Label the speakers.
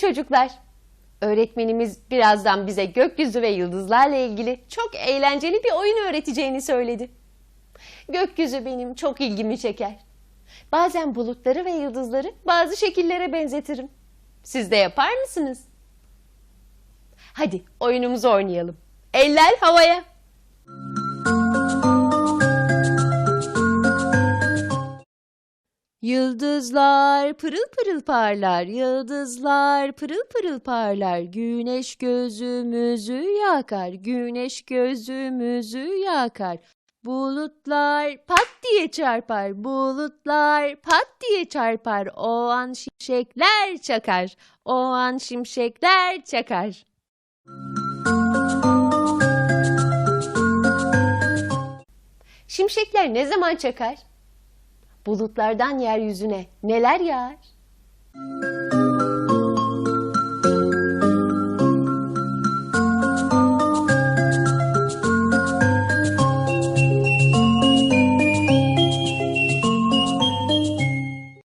Speaker 1: Çocuklar, öğretmenimiz birazdan bize gökyüzü ve yıldızlarla ilgili çok eğlenceli bir oyun öğreteceğini söyledi. Gökyüzü benim çok ilgimi çeker. Bazen bulutları ve yıldızları bazı şekillere benzetirim. Siz de yapar mısınız? Hadi oyunumuzu oynayalım. Eller havaya. Yıldızlar pırıl pırıl parlar, yıldızlar pırıl pırıl parlar. Güneş gözümüzü yakar, güneş gözümüzü yakar. Bulutlar pat diye çarpar, bulutlar pat diye çarpar. O an şimşekler çakar, o an şimşekler çakar. Şimşekler ne zaman çakar? Bulutlardan yeryüzüne neler yağar?